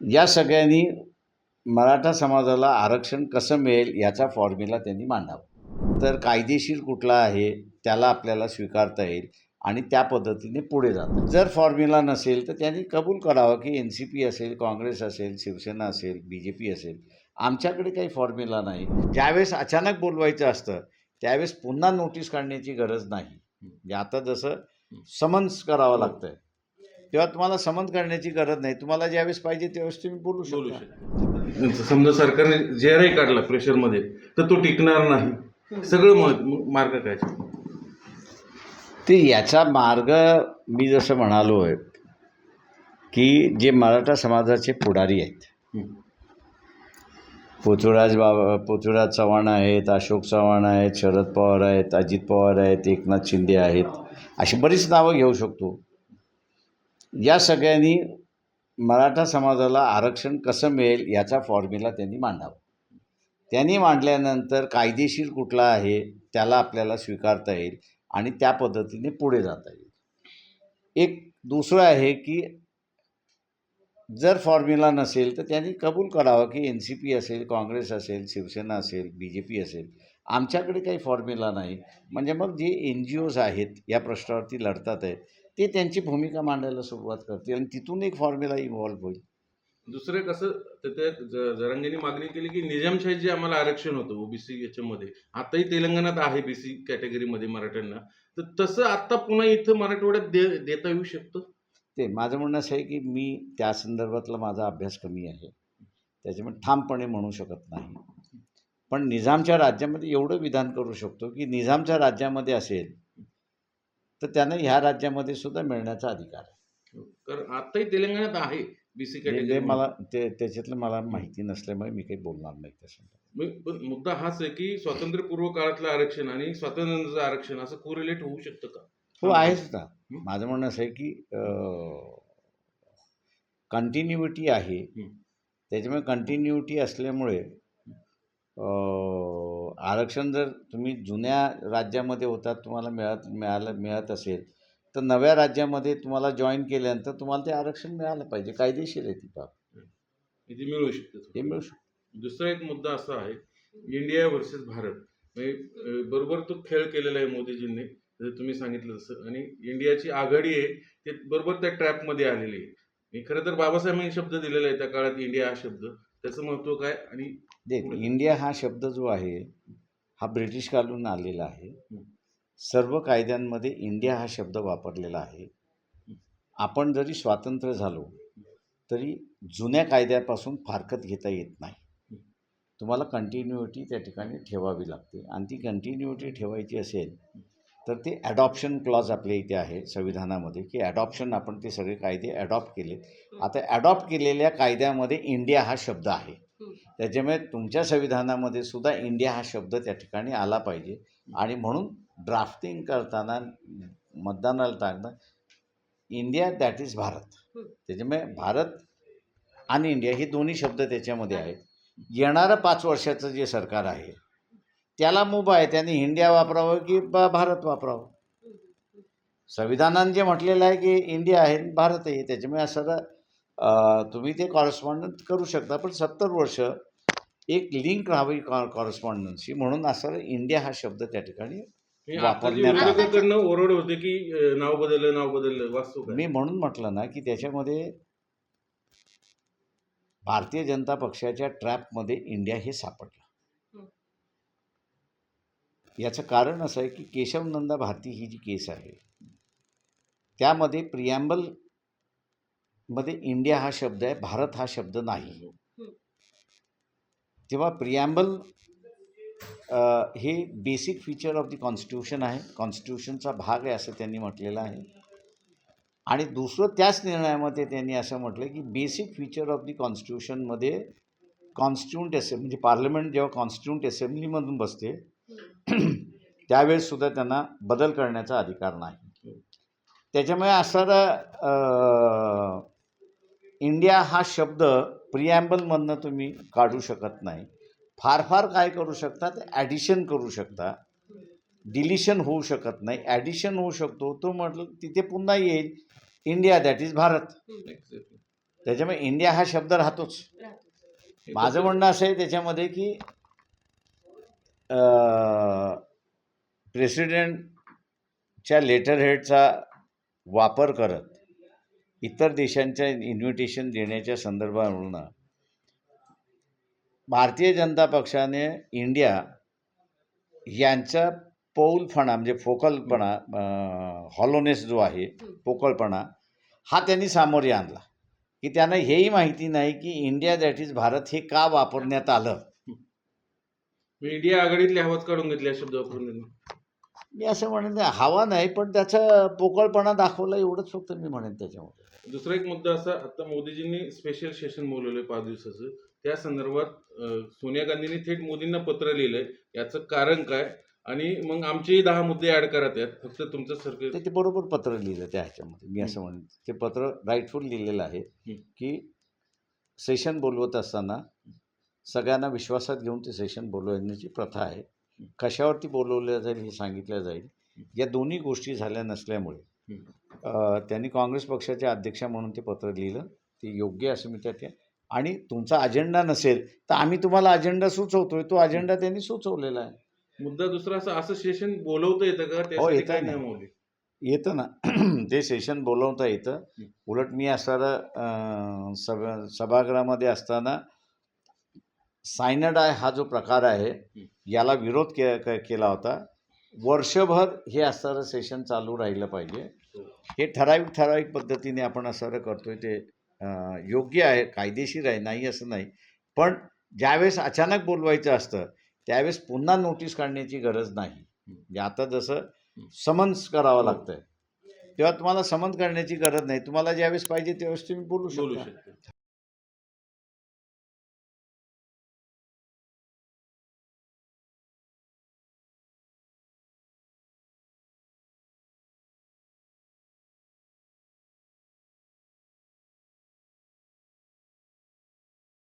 या सगळ्यांनी मराठा समाजाला आरक्षण कसं मिळेल याचा फॉर्म्युला त्यांनी मांडावा. तर कायदेशीर कुठला आहे त्याला आपल्याला स्वीकारता येईल आणि त्या पद्धतीने पुढे जातं जर फॉर्म्युला नसेल तर त्यांनी कबूल करावं की एन सी पी असेल काँग्रेस असेल शिवसेना असेल बी जे पी असेल. आमच्याकडे काही फॉर्म्युला नाही. ज्यावेळेस अचानक बोलवायचं असतं त्यावेळेस पुन्हा नोटीस काढण्याची गरज नाही. म्हणजे आता जसं समन्स करावं लागतं तेव्हा तुम्हाला समन्स करण्याची गरज नाही. तुम्हाला ज्यावेळेस पाहिजे त्यावेळेस तुम्ही बोलू बोलू शकता. समजा सरकारने जे आर काढला प्रेशरमध्ये तर तो टिकणार नाही. सगळं मार्ग काय? ते याचा मार्ग मी जसं म्हणालो आहे की जे मराठा समाजाचे पुढारी आहेत. पृथ्वीराज बाबा पृथ्वीराज चव्हाण आहेत अशोक चव्हाण आहेत शरद पवार आहेत अजित पवार आहेत एकनाथ शिंदे आहेत. अशी बरीच नावं घेऊ शकतो. या सगळ्यांनी मराठा समाजाला आरक्षण कसं मिळेल याचा फॉर्म्युला त्यांनी मांडावा. त्यांनी मांडल्यानंतर कायदेशीर कुठला आहे त्याला आपल्याला स्वीकारता येईल आणि त्या पद्धतीने पुढे जाता येईल. एक दुसरं आहे की जर फॉर्म्युला नसेल तर त्यांनी कबूल करावं की एन सी पी असेल काँग्रेस असेल शिवसेना असेल बी जे पी असेल. आमच्याकडे काही फॉर्म्युला नाही. म्हणजे मग जे एन जी ओज आहेत या प्रश्नावरती लढतात आहे ते त्यांची भूमिका मांडायला सुरुवात करतील आणि तिथून एक फॉर्म्युला इव्हॉल्व्ह होईल. दुसरं कसं तर त्या ज- जरांगेने मागणी केली की निजामशाही जे आम्हाला आरक्षण होतं ओबीसी याच्यामध्ये आताही तेलंगणात आहे बीसी कॅटेगरीमध्ये मराठ्यांना. तर तसं आता पुन्हा इथं मराठवाड्यात दे देता येऊ शकतं? ते माझं म्हणणं असं आहे की मी त्या संदर्भातला माझा अभ्यास कमी आहे. त्याच्यामुळे ठामपणे म्हणू शकत नाही. पण निजामच्या राज्यामध्ये एवढं विधान करू शकतो की निजामच्या राज्यामध्ये असेल तर त्यांना ह्या राज्यामध्ये सुद्धा मिळण्याचा अधिकार आहे. कारण आताही तेलंगणात आहे बीसी ते- ते कॅटेगरी मला ते त्याच्यातलं मला माहिती नसल्यामुळे मी काही बोलणार नाही त्याच्यात पण मुद्दा हाच आहे की स्वातंत्र्यपूर्व काळातलं आरक्षण आणि स्वातंत्र्याचं आरक्षण असं कोरिलेट होऊ शकतं का? हो आहेच ना. माझं म्हणणं असं आहे की कंटिन्युटी आहे. हं. त्याच्यामुळे कंटिन्युटी असल्यामुळे अं, आरक्षण जर तुम्ही जुन्या राज्यामध्ये होतात तुम्हाला मिळत मिळालं मिळत असेल तर नव्या राज्यामध्ये तुम्हाला जॉईन केल्यानंतर तुम्हाला ते आरक्षण मिळालं पाहिजे. कायदेशीर आहे ती बाब. इथे मिळू शकतं हे मिळू शकतं. दुसरा एक मुद्दा असा आहे इंडिया वर्सेस भारत. म्हणजे बरोबर तो खेळ केलेला आहे मोदीजींनी जसं तुम्ही सांगितलं तसं. आणि इंडियाची आघाडी आहे ते बरोबर त्या ट्रॅपमध्ये आलेली आहे. खरं तर बाबासाहेबांनी शब्द दिलेला आहे त्या काळात इंडिया हा शब्द. त्याचं महत्त्व काय? आणि देख इंडिया हा शब्द जो आहे हा ब्रिटिशकालून आलेला आहे. सर्व कायद्यांमध्ये इंडिया हा शब्द वापरलेला आहे. आपण जरी स्वातंत्र्य झालो तरी जुन्या कायद्यापासून फारकत घेता येत नाही. तुम्हाला कंटिन्युटी त्या ठिकाणी ठेवावी लागते. आणि ती कंटिन्युटी ठेवायची असेल तर ते ॲडॉप्शन क्लॉज आपल्या इथे आहे संविधानामध्ये की ॲडॉप्शन आपण ते सगळे कायदे ॲडॉप्ट केले आता ॲडॉप्ट केलेल्या कायद्यामध्ये इंडिया हा शब्द आहे. त्याच्यामुळे तुमच्या संविधानामध्ये सुद्धा इंडिया हा शब्द त्या ठिकाणी आला पाहिजे. आणि म्हणून ड्राफ्टिंग करताना मतदानाला टाकणं इंडिया दॅट इज भारत. त्याच्यामुळे भारत आणि इंडिया हे दोन्ही शब्द त्याच्यामध्ये आहेत. येणारं पाच वर्षाचं जे सरकार आहे त्याला मुभा आहे त्यांनी इंडिया वापरावं की बा भारत वापरावं? संविधानाने जे म्हटलेलं आहे की इंडिया आहे भारत आहे त्याच्यामुळे असं तुम्ही ते कॉरेस्पॉन्डन्स करू शकता. पण सत्तर वर्ष एक लिंक राहावी कॉ कॉरेस्पॉन्डन्सशी म्हणून असं इंडिया हा शब्द त्या ठिकाणी वापरण्यात ओरड होते की नाव बदललं नाव बदललं वास्तव काय मी म्हणून म्हटलं ना की त्याच्यामध्ये भारतीय जनता पक्षाच्या ट्रॅपमध्ये इंडिया हे सापडलं. याचं कारण असं आहे की केशवनंदा भारती ही जी केस आहे त्यामध्ये प्रिॲम्बलमध्ये इंडिया हा शब्द आहे भारत हा शब्द नाही. तेव्हा प्रिॲम्बल हे basic feature of the constitution आहे कॉन्स्टिट्यूशनचा भाग आहे असं त्यांनी म्हटलेलं आहे. आणि दुसरं त्याच निर्णयामध्ये त्यांनी असं म्हटलं की बेसिक फीचर ऑफ दी कॉन्स्टिट्यूशनमध्ये कॉन्स्टिट्यूंट असेंब्ली म्हणजे पार्लमेंट जेव्हा कॉन्स्टिट्यूंट असेंब्लीमधून बसते त्यावेळेससुद्धा त्यांना बदल करण्याचा अधिकार नाही. त्याच्यामुळे असा इंडिया हा शब्द प्रिॲम्बलमधनं तुम्ही काढू शकत नाही. फार फार काय करू शकता ते ॲडिशन करू शकता. डिलिशन होऊ शकत नाही. ॲडिशन होऊ शकतो. तो म्हटलं तिथे पुन्हा येईल. India that is Bharat. त्याच्यामुळे इंडिया हा शब्द राहतोच. माझं म्हणणं असं आहे त्याच्यामध्ये की प्रेसिडेंटच्या लेटर हेडचा वापर करत इतर देशांच्या इन्व्हिटेशन देण्याच्या संदर्भावरून भारतीय जनता पक्षाने इंडिया यांचा पौलपणा म्हणजे फोकलपणा हॉलोनेस जो आहे पोकळपणा हा त्यांनी सामोरे आणला. की त्यांना हेही माहिती नाही की इंडिया दॅट इज भारत हे का वापरण्यात आलं? मीडिया इंडिया आघाडीतली काढून घेतल्या शब्द वापरून. मी असं म्हणेन नाही, हवा नाही पण त्याचा पोकळपणा दाखवला एवढंच फक्त मी म्हणेन त्याच्यामध्ये. दुसरा एक मुद्दा असा आता मोदीजींनी स्पेशल सेशन बोलवलंय पाच दिवसाचं. त्या संदर्भात सोनिया गांधींनी थेट मोदींना पत्र लिहिलंय. याचं कारण काय? आणि मग आमचेही दहा मुद्दे ऍड करा त्यात फक्त तुमचं सरकार ते बरोबर पत्र लिहिलं त्या ह्याच्यामध्ये. मी असं म्हणेन ते पत्र राईटफुल लिहिलेलं आहे की सेशन बोलवत असताना सगळ्यांना विश्वासात घेऊन ते सेशन बोलवण्याची प्रथा आहे. कशावरती बोलवलं जाईल हे सांगितलं जाईल. या दोन्ही गोष्टी झाल्या नसल्यामुळे त्यांनी काँग्रेस पक्षाच्या अध्यक्षा म्हणून ते पत्र लिहिलं. ते योग्य असं मी त्यात आणि तुमचा अजेंडा नसेल तर आम्ही तुम्हाला अजेंडा सुचवतोय. तो अजेंडा त्यांनी सुचवलेला आहे. मुद्दा दुसरा असा असं सेशन बोलवता येतं का? हो, येतं ना. येतं ना. ते सेशन बोलवता येतं. उलट मी असताना अं, सभा सभागृहामध्ये असताना सायनडाय हा जो प्रकार आहे याला विरोध के के- केला होता. वर्षभर हे असणारं सेशन चालू राहिलं पाहिजे. हे. ठराविक ठराविक पद्धतीने आपण असणारं करतोय ते अं, योग्य आहे कायदेशीर आहे नाही असं नाही. पण ज्यावेळेस अचानक बोलवायचं असतं त्यावेळेस पुन्हा नोटीस काढण्याची गरज नाही. म्हणजे आता जसं समन्स करावं लागतंय. तेव्हा तुम्हाला समन्स करण्याची गरज नाही. तुम्हाला ज्यावेळेस पाहिजे त्यावेळेस तुम्ही बोलू बोलू शकता शकतो.